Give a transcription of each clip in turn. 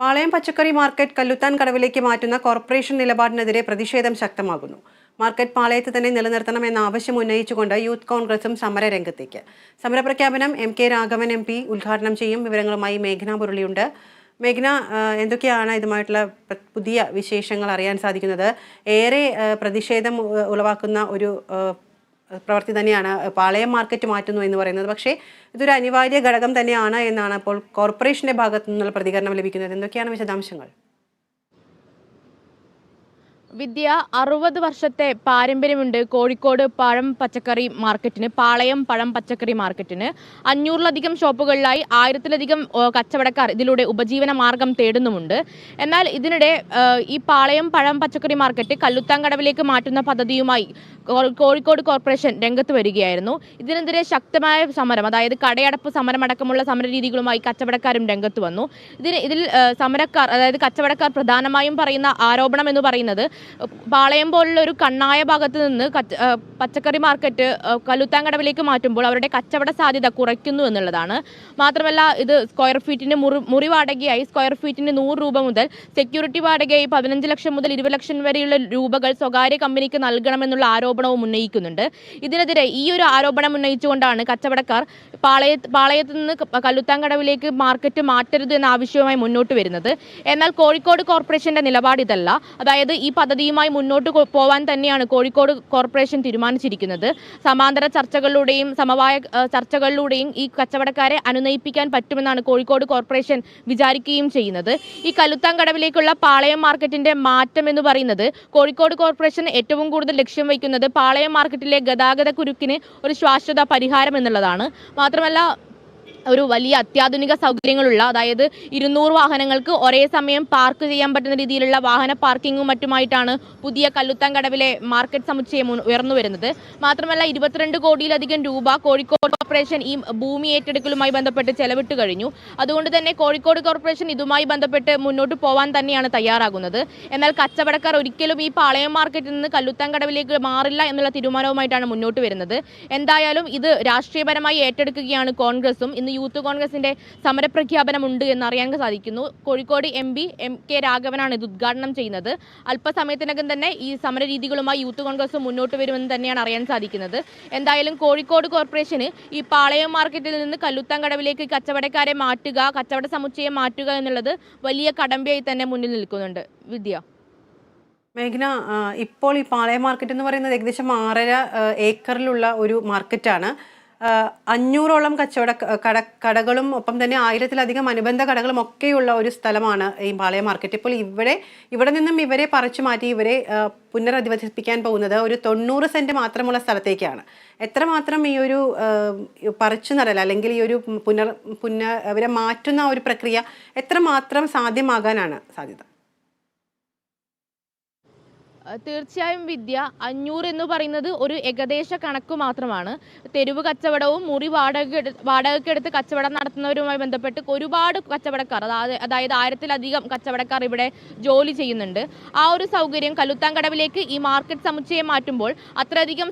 പാളയം പച്ചക്കറി മാർക്കറ്റ് കല്ലുത്താൻ കടവിലേക്ക് മാറ്റുന്ന കോർപ്പറേഷൻ നിലപാടിനെതിരെ പ്രതിഷേധം ശക്തമാകുന്നു. മാർക്കറ്റ് പാളയത്ത് തന്നെ നിലനിർത്തണമെന്ന ആവശ്യം ഉന്നയിച്ചുകൊണ്ട് യൂത്ത് കോൺഗ്രസും സമരരംഗത്തേക്ക്. സമരപ്രഖ്യാപനം M K Raghavan M P ഉദ്ഘാടനം ചെയ്യും. വിവരങ്ങളുമായി മേഘന മുരളിയുണ്ട്. മേഘന എന്തൊക്കെയാണ് ഇതുമായിട്ടുള്ള പുതിയ വിശേഷങ്ങൾ അറിയാൻ സാധിക്കുന്നത്? ഏറെ പ്രതിഷേധം ഉളവാക്കുന്ന ഒരു പ്രവൃത്തി തന്നെയാണ്. പാളയം മാർക്കറ്റ് മാറ്റുന്നു എന്ന് പറയുന്നത്. പക്ഷേ ഇതൊരു അനിവാര്യ ഘടകം തന്നെയാണ് എന്നാണ് ഇപ്പോൾ കോർപ്പറേഷന്റെ ഭാഗത്തു നിന്നുള്ള പ്രതികരണം ലഭിക്കുന്നത്. എന്തൊക്കെയാണ് വിശദാംശങ്ങൾ? വിദ്യ അറുപത് വർഷത്തെ പാരമ്പര്യമുണ്ട്. കോഴിക്കോട് പഴം പച്ചക്കറി മാർക്കറ്റിന് പാളയം പഴം പച്ചക്കറി മാർക്കറ്റിന്. അഞ്ഞൂറിലധികം ഷോപ്പുകളിലായി ആയിരത്തിലധികം കച്ചവടക്കാർ ഇതിലൂടെ ഉപജീവന മാർഗം തേടുന്നുമുണ്ട്. എന്നാൽ ഇതിനിടെ ഈ പാളയം പഴം പച്ചക്കറി മാർക്കറ്റ് കല്ലുത്താങ്കടവിലേക്ക് മാറ്റുന്ന പദ്ധതിയുമായി കോഴിക്കോട് കോർപ്പറേഷൻ രംഗത്ത് വരികയായിരുന്നു. ഇതിനെതിരെ ശക്തമായ സമരം അതായത് കടയടപ്പ് സമരമടക്കമുള്ള സമര രീതികളുമായി കച്ചവടക്കാരും രംഗത്ത് വന്നു. ഇതിന് ഇതിൽ സമരക്കാർ അതായത് കച്ചവടക്കാർ പ്രധാനമായും പറയുന്ന ആരോപണം എന്ന് പറയുന്നത് പാളയം പോലുള്ള ഒരു കണ്ണായ ഭാഗത്ത് നിന്ന് പച്ചക്കറി മാർക്കറ്റ് കലുത്താങ്കടവിലേക്ക് മാറ്റുമ്പോൾ അവരുടെ കച്ചവട സാധ്യത കുറയ്ക്കുന്നു എന്നുള്ളതാണ്. മാത്രമല്ല ഇത് സ്ക്വയർ ഫീറ്റിന് മുറി മുറി വാടകയായി സ്ക്വയർ ഫീറ്റിന് നൂറ് രൂപ മുതൽ സെക്യൂരിറ്റി വാടകയായി പതിനഞ്ച് ലക്ഷം മുതൽ ഇരുപത് ലക്ഷം വരെയുള്ള രൂപകൾ സ്വകാര്യ കമ്പനിക്ക് നൽകണമെന്നുള്ള ആരോപണവും ഉന്നയിക്കുന്നുണ്ട്. ഇതിനെതിരെ ഈ ഒരു ആരോപണം ഉന്നയിച്ചുകൊണ്ടാണ് കച്ചവടക്കാർ പാളയ പാളയത്ത് നിന്ന് കല്ലുത്താങ്കടവിലേക്ക് മാർക്കറ്റ് മാറ്റരുത് എന്ന ആവശ്യവുമായി മുന്നോട്ട് വരുന്നത്. എന്നാൽ കോഴിക്കോട് കോർപ്പറേഷന്റെ നിലപാട് ഇതല്ല അതായത് ഈ പദ്ധതിയുമായി മുന്നോട്ട് പോവാൻ തന്നെയാണ് കോഴിക്കോട് കോർപ്പറേഷൻ തീരുമാനിച്ചിരിക്കുന്നത്. സമാന്തര ചർച്ചകളിലൂടെയും സമവായ ചർച്ചകളിലൂടെയും ഈ കച്ചവടക്കാരെ അനുനയിപ്പിക്കാൻ പറ്റുമെന്നാണ് കോഴിക്കോട് കോർപ്പറേഷൻ വിചാരിക്കുകയും ചെയ്യുന്നത്. ഈ കല്ലുത്താങ്കടവിലേക്കുള്ള പാളയം മാർക്കറ്റിന്റെ മാറ്റം എന്ന് പറയുന്നത് കോഴിക്കോട് കോർപ്പറേഷൻ ഏറ്റവും കൂടുതൽ ലക്ഷ്യം വയ്ക്കുന്നത് പാളയം മാർക്കറ്റിലെ ഗതാഗത കുരുക്കിന് ഒരു ശാശ്വത പരിഹാരം എന്നുള്ളതാണ്. മാത്രമല്ല ഒരു വലിയ അത്യാധുനിക സൗകര്യങ്ങളുള്ള അതായത് ഇരുന്നൂറ് വാഹനങ്ങൾക്ക് ഒരേ സമയം പാർക്ക് ചെയ്യാൻ പറ്റുന്ന രീതിയിലുള്ള വാഹന പാർക്കിങ്ങും മറ്റുമായിട്ടാണ് പുതിയ കല്ലുത്താങ്കടവിലെ മാർക്കറ്റ് സമുച്ചയം ഉയർന്നു വരുന്നത്. മാത്രമല്ല ഇരുപത്തിരണ്ട് കോടിയിലധികം രൂപ കോഴിക്കോട് കോർപ്പറേഷൻ ഈ ഭൂമി ഏറ്റെടുക്കലുമായി ബന്ധപ്പെട്ട് ചെലവിട്ട് കഴിഞ്ഞു. അതുകൊണ്ട് തന്നെ കോഴിക്കോട് കോർപ്പറേഷൻ ഇതുമായി ബന്ധപ്പെട്ട് മുന്നോട്ട് പോവാൻ തന്നെയാണ് തയ്യാറാകുന്നത്. എന്നാൽ കച്ചവടക്കാർ ഒരിക്കലും ഈ പാളയം മാർക്കറ്റിൽ നിന്ന് കല്ലുത്താങ്കടവിലേക്ക് മാറില്ല എന്നുള്ള തീരുമാനവുമായിട്ടാണ് മുന്നോട്ട് വരുന്നത്. എന്തായാലും ഇത് രാഷ്ട്രീയപരമായി ഏറ്റെടുക്കുകയാണ് കോൺഗ്രസും. ഇന്ന് യൂത്ത് കോൺഗ്രസിന്റെ സമരപ്രഖ്യാപനമുണ്ട് എന്ന് അറിയാൻ സാധിക്കുന്നു. Kozhikode M P M K രാഘവനാണ് ഇത് ഉദ്ഘാടനം ചെയ്യുന്നത്. അല്പസമയത്തിനകം തന്നെ ഈ സമര രീതികളുമായി യൂത്ത് കോൺഗ്രസ് മുന്നോട്ട് വരുമെന്ന് തന്നെയാണ് അറിയാൻ സാധിക്കുന്നത്. എന്തായാലും കോഴിക്കോട് കോർപ്പറേഷന് ഈ പാളയം മാർക്കറ്റിൽ നിന്ന് കല്ലുത്താങ്കടവിലേക്ക് കച്ചവടക്കാരെ മാറ്റുക കച്ചവട സമുച്ചയം മാറ്റുക എന്നുള്ളത് വലിയ കടമ്പയായി തന്നെ മുന്നിൽ നിൽക്കുന്നുണ്ട്. വിദ്യ. മേഘന ഇപ്പോൾ ഈ പാളയം മാർക്കറ്റ് എന്ന് പറയുന്നത് ഏകദേശം ആറര ഏക്കറിലുള്ള ഒരു മാർക്കറ്റാണ്. അഞ്ഞൂറോളം കച്ചവട കട കടകളും ഒപ്പം തന്നെ ആയിരത്തിലധികം അനുബന്ധ കടകളും ഒക്കെയുള്ള ഒരു സ്ഥലമാണ് ഈ പാളയം മാർക്കറ്റ്. ഇപ്പോൾ ഇവിടെ ഇവിടെ നിന്നും ഇവരെ പറിച്ചു മാറ്റി ഇവരെ പുനരധിവസിപ്പിക്കാൻ പോകുന്നത് ഒരു തൊണ്ണൂറ് സെന്റ് മാത്രമുള്ള സ്ഥലത്തേക്കാണ്. എത്രമാത്രം ഈ ഒരു പറിച്ചു നടൽ അല്ലെങ്കിൽ ഈ ഒരു പുനർ പുനർ ഇവരെ മാറ്റുന്ന ഒരു പ്രക്രിയ എത്രമാത്രം സാധ്യമാകാനാണ് സാധ്യത? തീർച്ചയായും വിദ്യ അഞ്ഞൂറ് എന്ന് പറയുന്നത് ഒരു ഏകദേശ കണക്ക് മാത്രമാണ്. തെരുവ് കച്ചവടവും മുറി വാടക വാടകക്കെടുത്ത് കച്ചവടം നടത്തുന്നവരുമായി ബന്ധപ്പെട്ട് ഒരുപാട് കച്ചവടക്കാർ അതായത് ആയിരത്തിലധികം കച്ചവടക്കാർ ഇവിടെ ജോലി ചെയ്യുന്നുണ്ട്. ആ ഒരു സൗകര്യം കല്ലുത്താങ്കടവിലേക്ക് ഈ മാർക്കറ്റ് സമുച്ചയം മാറ്റുമ്പോൾ അത്രയധികം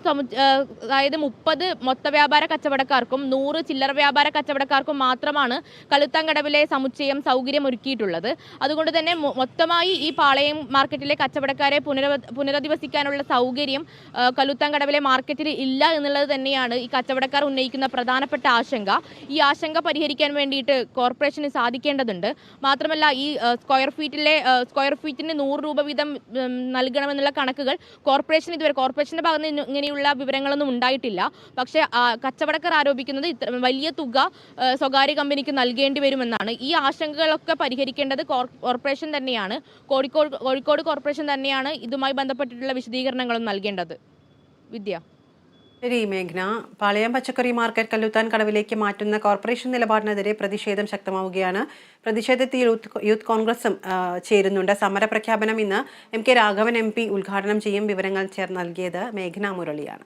അതായത് മുപ്പത് മൊത്ത വ്യാപാര കച്ചവടക്കാർക്കും നൂറ് ചില്ലറ വ്യാപാര കച്ചവടക്കാർക്കും മാത്രമാണ് കല്ലുത്താങ്കടവിലെ സമുച്ചയം സൗകര്യം ഒരുക്കിയിട്ടുള്ളത് അതുകൊണ്ട് തന്നെ മൊത്തമായി ഈ പാളയം മാർക്കറ്റിലെ കച്ചവടക്കാരെ പുനര പുനരധിവസിക്കാനുള്ള സൗകര്യം കലുത്താങ്കടവിലെ മാർക്കറ്റിൽ ഇല്ല എന്നുള്ളത് തന്നെയാണ് ഈ കച്ചവടക്കാർ ഉന്നയിക്കുന്ന പ്രധാനപ്പെട്ട ആശങ്ക. ഈ ആശങ്ക പരിഹരിക്കാൻ വേണ്ടിയിട്ട് കോർപ്പറേഷന് സാധിക്കേണ്ടതുണ്ട്. മാത്രമല്ല ഈ സ്ക്വയർ ഫീറ്റിലെ സ്ക്വയർ ഫീറ്റിന് നൂറ് രൂപ വീതം നൽകണമെന്നുള്ള കണക്കുകൾ കോർപ്പറേഷൻ ഇതുവരെ കോർപ്പറേഷന്റെ ഭാഗത്ത് നിന്ന് ഇങ്ങനെയുള്ള വിവരങ്ങളൊന്നും ഉണ്ടായിട്ടില്ല. പക്ഷേ കച്ചവടക്കാർ ആരോപിക്കുന്നത് ഇത്ര വലിയ തുക സ്വകാര്യ കമ്പനിക്ക് നൽകേണ്ടി വരുമെന്നാണ്. ഈ ആശങ്കകളൊക്കെ പരിഹരിക്കേണ്ടത് കോർപ്പറേഷൻ തന്നെയാണ്. കോഴിക്കോട് കോഴിക്കോട് കോർപ്പറേഷൻ തന്നെയാണ്. ഇതുമായി ബന്ധപ്പെട്ടിട്ടുള്ള വിശദീകരണങ്ങളും നൽകേണ്ടത്. വിദ്യ. ശരി മേഘ്ന. പാളയം പച്ചക്കറി മാർക്കറ്റ് കല്ലുത്താൻ കടവിലേക്ക് മാറ്റുന്ന കോർപ്പറേഷൻ നിലപാടിനെതിരെ പ്രതിഷേധം ശക്തമാവുകയാണ്. പ്രതിഷേധത്തിൽ യൂത്ത് യൂത്ത് കോൺഗ്രസും ചേരുന്നുണ്ട്. സമരപ്രഖ്യാപനം ഇന്ന് M K Raghavan M P ഉദ്ഘാടനം ചെയ്യും. വിവരങ്ങൾ ചേർന്ന് നൽകിയത് മേഘ്ന മുരളിയാണ്.